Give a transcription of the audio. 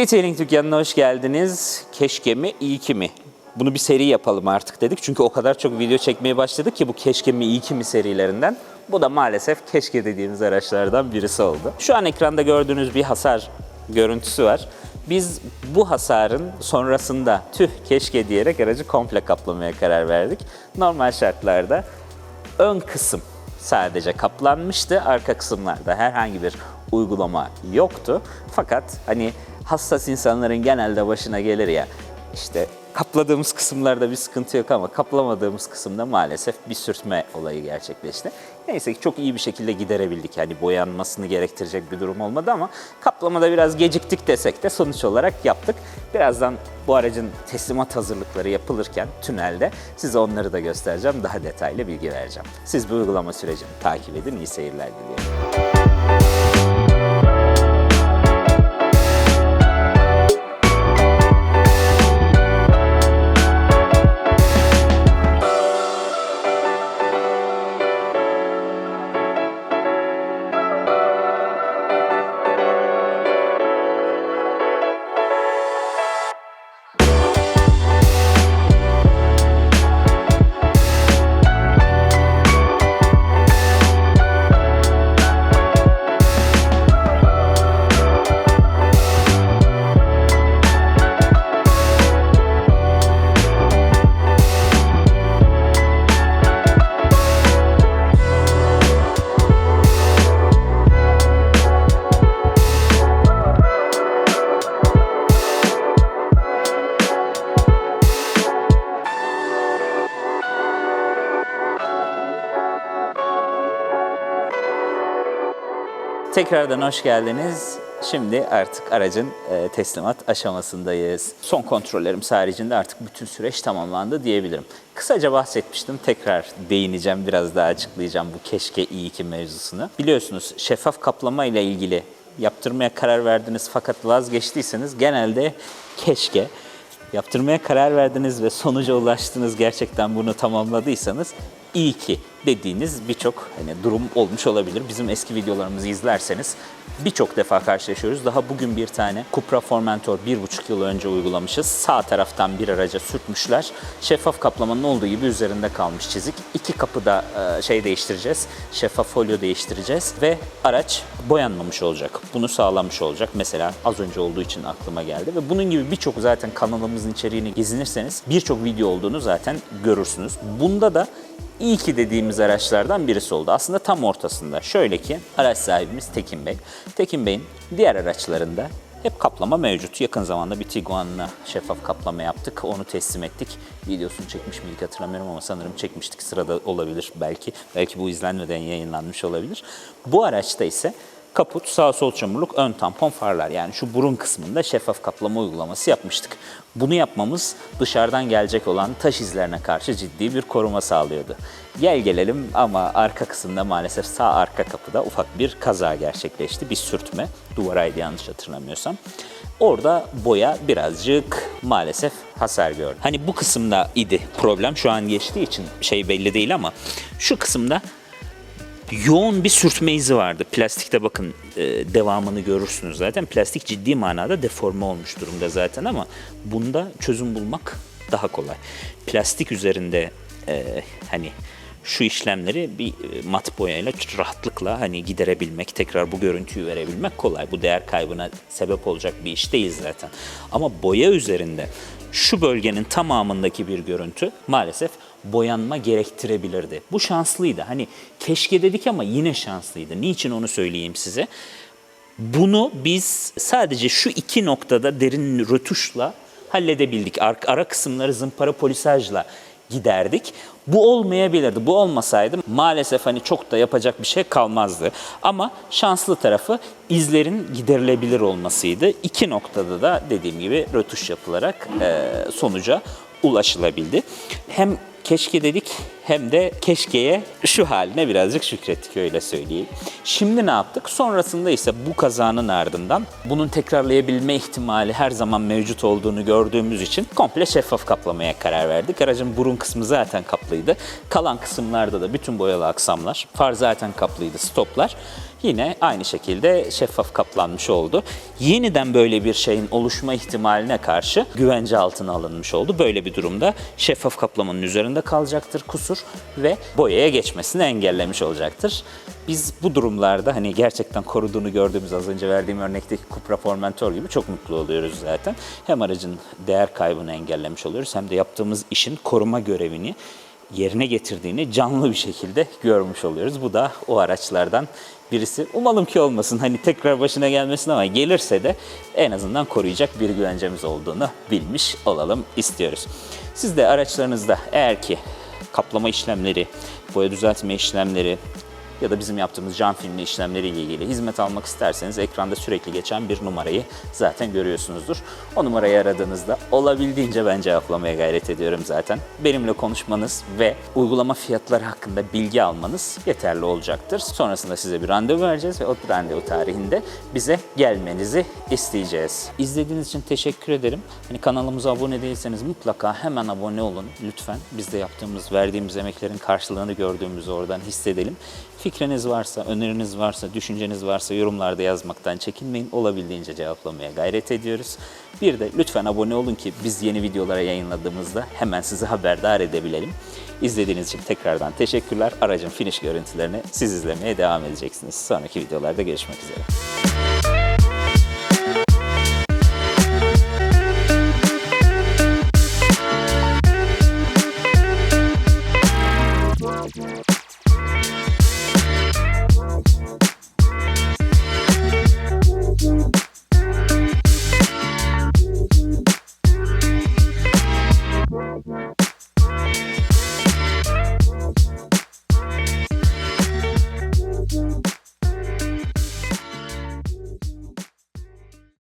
Detailing dükkanına hoş geldiniz. Keşke mi, iyi ki mi? Bunu bir seri yapalım artık dedik. Çünkü o kadar çok video çekmeye başladık ki bu keşke mi, iyi ki mi serilerinden. Bu da maalesef keşke dediğimiz araçlardan birisi oldu. Şu an ekranda gördüğünüz bir hasar görüntüsü var. Biz bu hasarın sonrasında tüh keşke diyerek aracı komple kaplamaya karar verdik. Normal şartlarda ön kısım sadece kaplanmıştı. Arka kısımlarda herhangi bir uygulama yoktu. Fakat hani hassas insanların genelde başına gelir ya işte kapladığımız kısımlarda bir sıkıntı yok ama kaplamadığımız kısımda maalesef bir sürtme olayı gerçekleşti. Neyse ki çok iyi bir şekilde giderebildik. Yani boyanmasını gerektirecek bir durum olmadı ama kaplamada biraz geciktik desek de sonuç olarak yaptık. Birazdan bu aracın teslimat hazırlıkları yapılırken tünelde size onları da göstereceğim. Daha detaylı bilgi vereceğim. Siz bu uygulama sürecini takip edin. İyi seyirler diliyorum. Tekrardan hoş geldiniz. Şimdi artık aracın e, teslimat aşamasındayız. Son kontrollerimiz haricinde artık bütün süreç tamamlandı diyebilirim. Kısaca bahsetmiştim. Tekrar değineceğim, biraz daha açıklayacağım bu keşke iyi ki mevzusunu. Biliyorsunuz şeffaf kaplama ile ilgili yaptırmaya karar verdiniz fakat vazgeçtiyseniz genelde keşke yaptırmaya karar verdiniz ve sonuca ulaştınız gerçekten bunu tamamladıysanız iyi ki dediğiniz birçok hani durum olmuş olabilir. Bizim eski videolarımızı izlerseniz birçok defa karşılaşıyoruz. Daha bugün bir tane Cupra Formentor bir buçuk yıl önce uygulamışız. Sağ taraftan bir araca sürtmüşler. Şeffaf kaplamanın olduğu gibi üzerinde kalmış çizik. İki kapıda e, şey değiştireceğiz. Şeffaf folyo değiştireceğiz ve araç boyanmamış olacak. Bunu sağlamış olacak. Mesela az önce olduğu için aklıma geldi ve bunun gibi birçok zaten kanalımızın içeriğini gezinirseniz birçok video olduğunu zaten görürsünüz. Bunda da İyi ki dediğimiz araçlardan birisi oldu. Aslında tam ortasında. Şöyle ki araç sahibimiz Tekin Bey. Tekin Bey'in diğer araçlarında hep kaplama mevcut. Yakın zamanda bir Tiguan'la şeffaf kaplama yaptık. Onu teslim ettik. Videosunu çekmiş miydik hatırlamıyorum ama sanırım çekmiştik. Sırada olabilir belki. Belki bu izlenmeden yayınlanmış olabilir. Bu araçta ise kaput, sağ sol çamurluk, ön tampon farlar. Yani şu burun kısmında şeffaf kaplama uygulaması yapmıştık. Bunu yapmamız dışarıdan gelecek olan taş izlerine karşı ciddi bir koruma sağlıyordu. Gel gelelim ama arka kısımda maalesef sağ arka kapıda ufak bir kaza gerçekleşti. Bir sürtme, duvaraydı yanlış hatırlamıyorsam. Orada boya birazcık maalesef hasar gördü. Hani bu kısımda idi problem. Şu an geçtiği için şey belli değil ama şu kısımda yoğun bir sürtme izi vardı. Plastikte bakın e, devamını görürsünüz zaten. Plastik ciddi manada deforme olmuş durumda zaten ama bunda çözüm bulmak daha kolay. Plastik üzerinde e, hani şu işlemleri bir e, mat boyayla rahatlıkla hani giderebilmek, tekrar bu görüntüyü verebilmek kolay. Bu değer kaybına sebep olacak bir iş değil zaten. Ama boya üzerinde şu bölgenin tamamındaki bir görüntü maalesef boyanma gerektirebilirdi. Bu şanslıydı. Hani keşke dedik ama yine şanslıydı. Niçin onu söyleyeyim size. Bunu biz sadece şu iki noktada derin rötuşla halledebildik. Ar- Ara kısımları zımpara polisajla giderdik. Bu olmayabilirdi. Bu olmasaydı maalesef hani çok da yapacak bir şey kalmazdı. Ama şanslı tarafı izlerin giderilebilir olmasıydı. İki noktada da dediğim gibi rötuş yapılarak e, sonuca ulaşılabildi. Hem keşke dedik hem de keşkeye şu haline birazcık şükrettik öyle söyleyeyim. Şimdi ne yaptık? Sonrasında ise bu kazanın ardından bunun tekrarlayabilme ihtimali her zaman mevcut olduğunu gördüğümüz için komple şeffaf kaplamaya karar verdik. Aracın burun kısmı zaten kaplıydı. Kalan kısımlarda da bütün boyalı aksamlar, far zaten kaplıydı, stoplar yine aynı şekilde şeffaf kaplanmış oldu. Yeniden böyle bir şeyin oluşma ihtimaline karşı güvence altına alınmış oldu. Böyle bir durumda şeffaf kaplamanın üzerinde kalacaktır kusur ve boyaya geçmesini engellemiş olacaktır. Biz bu durumlarda hani gerçekten koruduğunu gördüğümüz az önce verdiğim örnekteki Cupra Formentor gibi çok mutlu oluyoruz zaten. Hem aracın değer kaybını engellemiş oluyoruz hem de yaptığımız işin koruma görevini yerine getirdiğini canlı bir şekilde görmüş oluyoruz. Bu da o araçlardan birisi. Umalım ki olmasın hani tekrar başına gelmesin ama gelirse de en azından koruyacak bir güvencemiz olduğunu bilmiş olalım istiyoruz. Siz de araçlarınızda eğer ki kaplama işlemleri, boya düzeltme işlemleri, ya da bizim yaptığımız cam filmli işlemleriyle ilgili hizmet almak isterseniz ekranda sürekli geçen bir numarayı zaten görüyorsunuzdur. O numarayı aradığınızda olabildiğince ben cevaplamaya gayret ediyorum zaten. Benimle konuşmanız ve uygulama fiyatları hakkında bilgi almanız yeterli olacaktır. Sonrasında size bir randevu vereceğiz ve o randevu tarihinde bize gelmenizi isteyeceğiz. İzlediğiniz için teşekkür ederim. Hani kanalımıza abone değilseniz mutlaka hemen abone olun lütfen. Biz de yaptığımız, verdiğimiz emeklerin karşılığını gördüğümüzü oradan hissedelim. Fikriniz varsa, öneriniz varsa, düşünceniz varsa yorumlarda yazmaktan çekinmeyin. Olabildiğince cevaplamaya gayret ediyoruz. Bir de lütfen abone olun ki biz yeni videolara yayınladığımızda hemen sizi haberdar edebilelim. İzlediğiniz için tekrardan teşekkürler. Aracın finish görüntülerini siz izlemeye devam edeceksiniz. Sonraki videolarda görüşmek üzere.